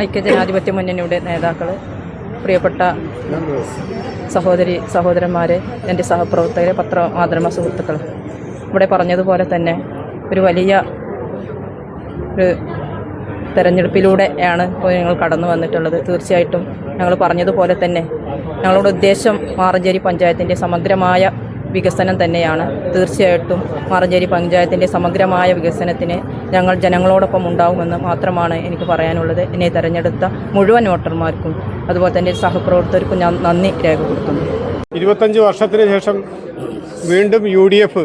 ഐക്യജനാധിപത്യ മുന്നണിയുടെ നേതാക്കൾ പ്രിയപ്പെട്ട സഹോദരി സഹോദരന്മാരെ എന്റെ സഹപ്രവർത്തകരെ പത്രമാധ്യമ സുഹൃത്തുക്കൾ ഇവിടെ പറഞ്ഞതുപോലെ തന്നെ ഒരു വലിയ ഒരു തെരഞ്ഞെടുപ്പിലൂടെയാണ് ഞങ്ങൾ കടന്നു വന്നിട്ടുള്ളത്. തീർച്ചയായിട്ടും ഞങ്ങൾ പറഞ്ഞതുപോലെ തന്നെ ഞങ്ങളുടെ ഉദ്ദേശം മാറഞ്ചേരി പഞ്ചായത്തിന്റെ സമഗ്രമായ വികസനം തന്നെയാണ്. തീർച്ചയായിട്ടും മാറഞ്ചേരി പഞ്ചായത്തിന്റെ സമഗ്രമായ വികസനത്തിന് ഞങ്ങൾ ജനങ്ങളോടൊപ്പം ഉണ്ടാകുമെന്ന് മാത്രമാണ് എനിക്ക് പറയാനുള്ളത്. എന്നെ തെരഞ്ഞെടുത്ത മുഴുവൻ വോട്ടർമാർക്കും അതുപോലെ തന്നെ സഹപ്രവർത്തകർക്കും ഞാൻ നന്ദി രേഖപ്പെടുത്തുന്നു. ഇരുപത്തഞ്ച് വർഷത്തിന് ശേഷം വീണ്ടും യു ഡി എഫ്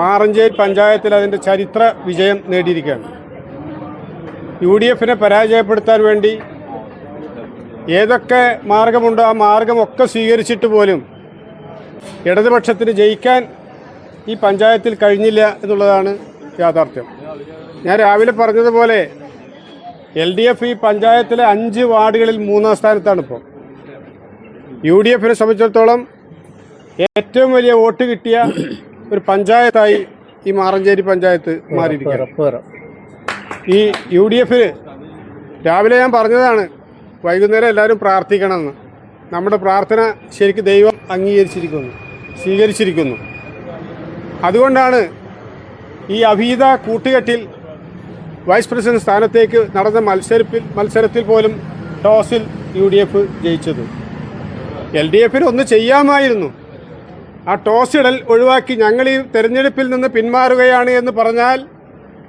മാറഞ്ചേരി പഞ്ചായത്തിൽ അതിന്റെ ചരിത്ര വിജയം നേടിയിരിക്കുകയാണ്. യു ഡി എഫിനെ പരാജയപ്പെടുത്താൻ വേണ്ടി ഏതൊക്കെ മാർഗമുണ്ടോ ആ മാർഗമൊക്കെ സ്വീകരിച്ചിട്ട് പോലും ഇടതുപക്ഷത്തിന് ജയിക്കാൻ ഈ പഞ്ചായത്തിൽ കഴിഞ്ഞില്ല എന്നുള്ളതാണ് യാഥാർത്ഥ്യം. ഞാൻ രാവിലെ പറഞ്ഞതുപോലെ എൽ ഡി എഫ് ഈ പഞ്ചായത്തിലെ അഞ്ച് വാർഡുകളിൽ മൂന്നാം സ്ഥാനത്താണ് ഇപ്പോൾ യു ഡി എഫിനെ സംബന്ധിച്ചിടത്തോളം ഏറ്റവും വലിയ വോട്ട് കിട്ടിയ ഒരു പഞ്ചായത്തായി ഈ മാറഞ്ചേരി പഞ്ചായത്ത് മാറിയിരിക്കുകയാണ്. ഈ യു ഡി എഫിന് രാവിലെ ഞാൻ പറഞ്ഞതാണ് വൈകുന്നേരം എല്ലാവരും പ്രാർത്ഥിക്കണമെന്ന്. നമ്മുടെ പ്രാർത്ഥന ശരിക്കും ദൈവം അംഗീകരിച്ചിരിക്കുന്നു സ്വീകരിച്ചിരിക്കുന്നു. അതുകൊണ്ടാണ് ഈ അഭീത കൂട്ടുകെട്ടിൽ വൈസ് പ്രസിഡന്റ് സ്ഥാനത്തേക്ക് നടന്ന മത്സരത്തിൽ മത്സരത്തിൽ പോലും ടോസിൽ യു ഡി എഫ് ജയിച്ചത്. എൽ ഡി എഫിന് ഒന്ന് ചെയ്യാമായിരുന്നു. ആ ടോസിടൽ ഒഴിവാക്കി ഞങ്ങൾ ഈ തെരഞ്ഞെടുപ്പിൽ നിന്ന് പിന്മാറുകയാണ് എന്ന് പറഞ്ഞാൽ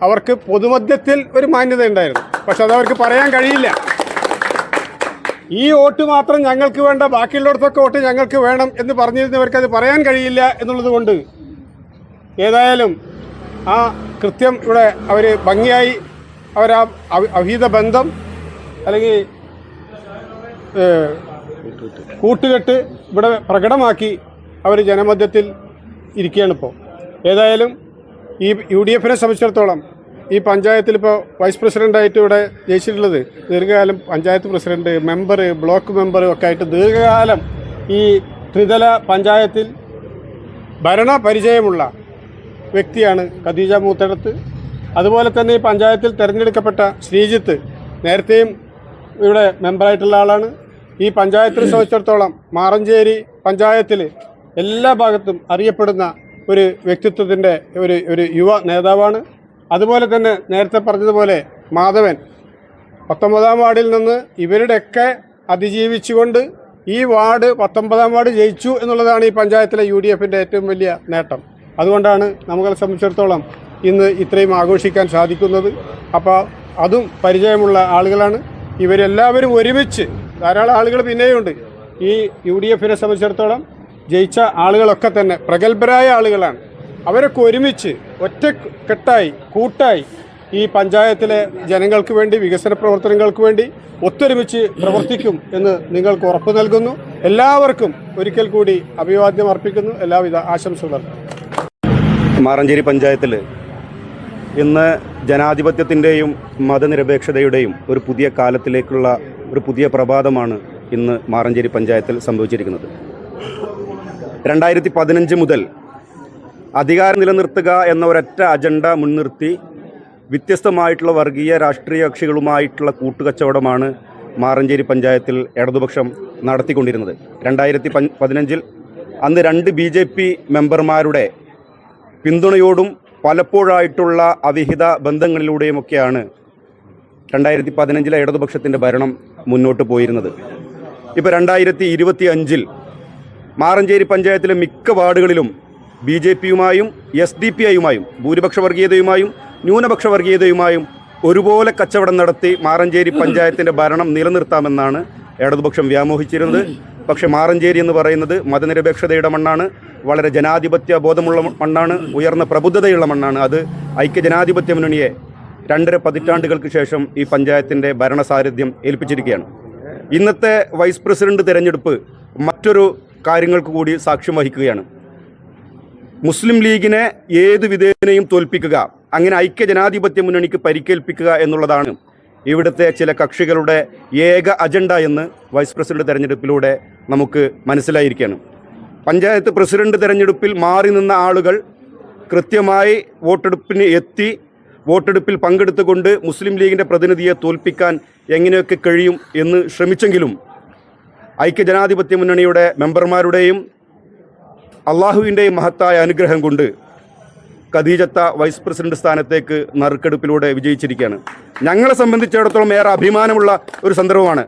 അവർക്ക് പൊതുമധ്യത്തിൽ ഒരു മാന്യത ഉണ്ടായിരുന്നു. പക്ഷെ അതവർക്ക് പറയാൻ കഴിയില്ല. ഈ വോട്ട് മാത്രം ഞങ്ങൾക്ക് വേണ്ട ബാക്കിയുള്ളിടത്തൊക്കെ വോട്ട് ഞങ്ങൾക്ക് വേണം എന്ന് പറഞ്ഞിരുന്നവർക്ക് അത് പറയാൻ കഴിയില്ല എന്നുള്ളത് കൊണ്ട് ഏതായാലും ആ കൃത്യം ഇവിടെ അവർ ഭംഗിയായി അവരാ അഭീത ബന്ധം അല്ലെങ്കിൽ കൂട്ടുകെട്ട് ഇവിടെ പ്രകടമാക്കി അവർ ജനമധ്യത്തിൽ ഇരിക്കുകയാണ് ഇപ്പോൾ ഏതായാലും ഈ യു ഡി എഫിനെ സംബന്ധിച്ചിടത്തോളം ഈ പഞ്ചായത്തിൽ ഇപ്പോൾ വൈസ് പ്രസിഡന്റായിട്ട് ഇവിടെ ജയിച്ചിട്ടുള്ളത് ദീർഘകാലം panchayat president member block member ഒക്കെ ആയിട്ട് ദീർഘകാലം ഈ ത്രിതല പഞ്ചായത്തിൽ ഭരണ പരിചയമുള്ള വ്യക്തിയാണ് ഖദീജ മൂത്തടത്ത്. അതുപോലെ തന്നെ ഈ പഞ്ചായത്തിൽ തിരഞ്ഞെടുക്കപ്പെട്ട ശ്രീജിത്ത് നേരത്തെയും ഇവിടെ മെമ്പറായിട്ടുള്ള ആളാണ്. ഈ പഞ്ചായത്തിനെ സംബന്ധിച്ചിടത്തോളം മാറഞ്ചേരി പഞ്ചായത്തിൽ എല്ലാ ഭാഗത്തും അറിയപ്പെടുന്ന ഒരു വ്യക്തിത്വത്തിന്റെ ഒരു ഒരു യുവ നേതാവാണ്. അതുപോലെ തന്നെ നേരത്തെ പറഞ്ഞതുപോലെ മാധവൻ. പത്തൊമ്പതാം വാർഡിൽ നിന്ന് ഇവരുടെയൊക്കെ അതിജീവിച്ചുകൊണ്ട് ഈ വാർഡ് പത്തൊമ്പതാം വാർഡ് ജയിച്ചു എന്നുള്ളതാണ് ഈ പഞ്ചായത്തിലെ യു ഏറ്റവും വലിയ നേട്ടം. അതുകൊണ്ടാണ് നമ്മളെ സംബന്ധിച്ചിടത്തോളം ഇന്ന് ഇത്രയും ആഘോഷിക്കാൻ സാധിക്കുന്നത്. അപ്പോൾ അതും പരിചയമുള്ള ആളുകളാണ്. ഇവരെല്ലാവരും ഒരുമിച്ച് ധാരാളം ആളുകൾ പിന്നെയുണ്ട്. ഈ യു ഡി എഫിനെ സംബന്ധിച്ചിടത്തോളം ജയിച്ച ആളുകളൊക്കെ തന്നെ പ്രഗത്ഭരായ ആളുകളാണ്. അവരൊക്കെ ഒരുമിച്ച് ഒറ്റക്കെട്ടായി കൂട്ടായി ഈ പഞ്ചായത്തിലെ ജനങ്ങൾക്ക് വേണ്ടി വികസന പ്രവർത്തനങ്ങൾക്ക് വേണ്ടി ഒത്തൊരുമിച്ച് പ്രവർത്തിക്കും എന്ന് നിങ്ങൾക്ക് ഉറപ്പ് നൽകുന്നു. എല്ലാവർക്കും ഒരിക്കൽ കൂടി അഭിവാദ്യം അർപ്പിക്കുന്നു. എല്ലാവിധ ആശംസകളും. മാറഞ്ചേരി പഞ്ചായത്തിൽ ഇന്ന് ജനാധിപത്യത്തിന്റെയും മതനിരപേക്ഷതയുടെയും ഒരു പുതിയ കാലത്തിലേക്കുള്ള ഒരു പുതിയ പ്രഭാതമാണ് ഇന്ന് മാറഞ്ചേരി പഞ്ചായത്തിൽ സംഭവിച്ചിരിക്കുന്നത്. രണ്ടായിരത്തി പതിനഞ്ച് മുതൽ അധികാരം നിലനിർത്തുക എന്ന ഒരൊറ്റ അജണ്ട മുൻനിർത്തി വ്യത്യസ്തമായിട്ടുള്ള വർഗീയ രാഷ്ട്രീയ കക്ഷികളുമായിട്ടുള്ള കൂട്ടുകച്ചവടമാണ് മാറഞ്ചേരി പഞ്ചായത്തിൽ ഇടതുപക്ഷം നടത്തിക്കൊണ്ടിരുന്നത്. രണ്ടായിരത്തി പതിനഞ്ചിൽ അന്ന് രണ്ട് ബി ജെ പി മെമ്പർമാരുടെ പിന്തുണയോടും പലപ്പോഴായിട്ടുള്ള അവിഹിത ബന്ധങ്ങളിലൂടെയുമൊക്കെയാണ് രണ്ടായിരത്തി പതിനഞ്ചിലെ ഇടതുപക്ഷത്തിന്റെ ഭരണം മുന്നോട്ട് പോയിരുന്നത്. ഇപ്പോൾ രണ്ടായിരത്തി ഇരുപത്തി അഞ്ചിൽ മാറഞ്ചേരി പഞ്ചായത്തിലെ മിക്ക വാർഡുകളിലും ബി ജെ പിയുമായും എസ് ഡി പി ഐയുമായും ഭൂരിപക്ഷ വർഗീയതയുമായും ന്യൂനപക്ഷ വർഗീയതയുമായും ഒരുപോലെ കച്ചവടം നടത്തി മാറഞ്ചേരി പഞ്ചായത്തിന്റെ ഭരണം നിലനിർത്താമെന്നാണ് ഇടതുപക്ഷം വ്യാമോഹിച്ചിരുന്നത്. പക്ഷേ മാറഞ്ചേരി എന്ന് പറയുന്നത് മതനിരപേക്ഷതയുടെ മണ്ണാണ്. വളരെ ജനാധിപത്യ ബോധമുള്ള മണ്ണാണ് ഉയർന്ന പ്രബുദ്ധതയുള്ള മണ്ണാണ്. അത് ഐക്യ ജനാധിപത്യ മുന്നണിയെ രണ്ടര പതിറ്റാണ്ടുകൾക്ക് ശേഷം ഈ പഞ്ചായത്തിന്റെ ഭരണസാരഥ്യം ഏൽപ്പിച്ചിരിക്കുകയാണ്. ഇന്നത്തെ വൈസ് പ്രസിഡന്റ് തിരഞ്ഞെടുപ്പ് മറ്റൊരു കാര്യങ്ങൾക്ക് കൂടി സാക്ഷ്യം വഹിക്കുകയാണ്. മുസ്ലിം ലീഗിനെ ഏത് വിധേനയും തോൽപ്പിക്കുക അങ്ങനെ ഐക്യ ജനാധിപത്യ മുന്നണിക്ക് പരിക്കേൽപ്പിക്കുക എന്നുള്ളതാണ് ഇവിടുത്തെ ചില കക്ഷികളുടെ ഏക അജണ്ട എന്ന് വൈസ് പ്രസിഡന്റ് തെരഞ്ഞെടുപ്പിലൂടെ നമുക്ക് മനസ്സിലായിരിക്കുകയാണ്. പഞ്ചായത്ത് പ്രസിഡന്റ് തെരഞ്ഞെടുപ്പിൽ മാറി നിന്ന ആളുകൾ കൃത്യമായി വോട്ടെടുപ്പിന് എത്തി വോട്ടെടുപ്പിൽ പങ്കെടുത്തുകൊണ്ട് മുസ്ലിം ലീഗിന്റെ പ്രതിനിധിയെ തോൽപ്പിക്കാൻ എങ്ങനെയൊക്കെ കഴിയും എന്ന് ശ്രമിച്ചെങ്കിലും ഐക്യജനാധിപത്യ മുന്നണിയുടെ മെമ്പർമാരുടെയും അള്ളാഹുവിന്റെയും മഹത്തായ അനുഗ്രഹം കൊണ്ട് ഖദീജത്ത വൈസ് പ്രസിഡന്റ് സ്ഥാനത്തേക്ക് നറുക്കെടുപ്പിലൂടെ വിജയിച്ചിരിക്കുകയാണ്. ഞങ്ങളെ സംബന്ധിച്ചിടത്തോളം ഏറെ അഭിമാനമുള്ള ഒരു സന്ദർഭമാണ്.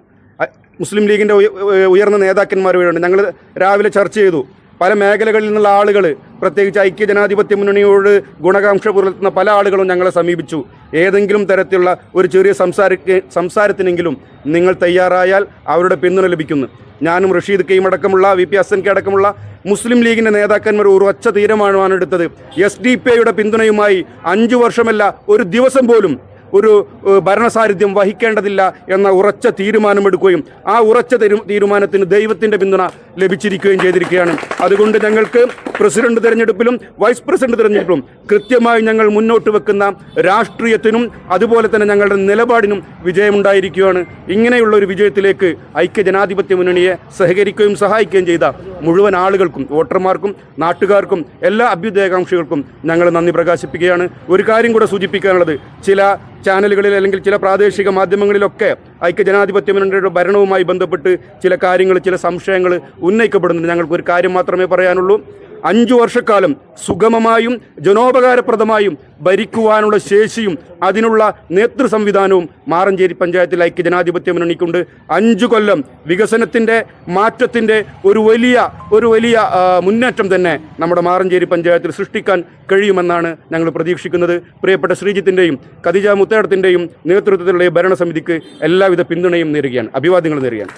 മുസ്ലിം ലീഗിന്റെ ഉയ- ഉയ- ഉയർന്ന നേതാക്കന്മാർ വഴിയുണ്ട് ഞങ്ങൾ രാവിലെ ചർച്ച ചെയ്തു. പല മേഖലകളിൽ നിന്നുള്ള ആളുകൾ പ്രത്യേകിച്ച് ഐക്യജനാധിപത്യ മുന്നണിയോട് ഗുണകാംക്ഷ പുലർത്തുന്ന പല ആളുകളും ഞങ്ങളെ സമീപിച്ചു. ഏതെങ്കിലും തരത്തിലുള്ള ഒരു ചെറിയ സംസാര സംസാരത്തിനെങ്കിലും നിങ്ങൾ തയ്യാറായാൽ അവരുടെ പിന്തുണ ലഭിക്കുന്നു. ഞാനും റഷീദ് കെയും അടക്കമുള്ള വി പി ഹസൻ കെ അടക്കമുള്ള മുസ്ലിം ലീഗിന്റെ നേതാക്കന്മാർ ഒച്ച തീരുമാനമാണ് എടുത്തത്. എസ് ഡി പി ഐയുടെ പിന്തുണയുമായി അഞ്ചു വർഷമല്ല ഒരു ദിവസം പോലും ഒരു ഭരണസാരിധ്യം വഹിക്കേണ്ടതില്ല എന്ന ഉറച്ച തീരുമാനമെടുക്കുകയും ആ ഉറച്ച തീരു- തീരുമാനത്തിന് ദൈവത്തിന്റെ പിന്തുണ ലഭിച്ചിരിക്കുകയും ചെയ്തിരിക്കുകയാണ്. അതുകൊണ്ട് ഞങ്ങൾക്ക് പ്രസിഡന്റ് തിരഞ്ഞെടുപ്പിലും വൈസ് പ്രസിഡന്റ് തിരഞ്ഞെടുപ്പിലും കൃത്യമായി ഞങ്ങൾ മുന്നോട്ട് വെക്കുന്ന രാഷ്ട്രീയത്തിനും അതുപോലെ തന്നെ ഞങ്ങളുടെ നിലപാടിനും വിജയമുണ്ടായിരിക്കുകയാണ്. ഇങ്ങനെയുള്ള ഒരു വിജയത്തിലേക്ക് ഐക്യജനാധിപത്യ മുന്നണിയെ സഹകരിക്കുകയും സഹായിക്കുകയും ചെയ്ത മുഴുവൻ ആളുകൾക്കും വോട്ടർമാർക്കും നാട്ടുകാർക്കും എല്ലാ അഭ്യുദയകാംക്ഷികൾക്കും ഞങ്ങൾ നന്ദി പ്രകാശിപ്പിക്കുകയാണ്. ഒരു കാര്യം കൂടെ സൂചിപ്പിക്കാനുള്ളത്. ചില ചാനലുകളിൽ അല്ലെങ്കിൽ ചില പ്രാദേശിക മാധ്യമങ്ങളിലൊക്കെ ഐക്യജനാധിപത്യ മുന്നണിയുടെ ഭരണവുമായി ബന്ധപ്പെട്ട് ചില കാര്യങ്ങൾ ചില സംശയങ്ങൾ ഉന്നയിക്കപ്പെടുന്നുണ്ട്. ഞങ്ങൾക്കൊരു കാര്യം മാത്രമേ പറയാനുള്ളൂ. അഞ്ചു വർഷക്കാലം സുഗമമായും ജനോപകാരപ്രദമായും ഭരിക്കുവാനുള്ള ശേഷിയും അതിനുള്ള നേതൃ സംവിധാനവും മാറഞ്ചേരി പഞ്ചായത്തിൽ ഐക്യ ജനാധിപത്യ മുന്നണിക്കുണ്ട്. അഞ്ചു കൊല്ലം വികസനത്തിന്റെ മാറ്റത്തിന്റെ ഒരു വലിയ ഒരു വലിയ മുന്നേറ്റം തന്നെ നമ്മുടെ മാറഞ്ചേരി പഞ്ചായത്തിൽ സൃഷ്ടിക്കാൻ കഴിയുമെന്നാണ് ഞങ്ങൾ പ്രതീക്ഷിക്കുന്നത്. പ്രിയപ്പെട്ട ശ്രീജിത്തിന്റെയും കതിജ മുത്തേടത്തിന്റെയും നേതൃത്വത്തിലുള്ള ഭരണസമിതിക്ക് എല്ലാവിധ പിന്തുണയും നേരുകയാണ്. അഭിവാദ്യങ്ങൾ നേരുകയാണ്.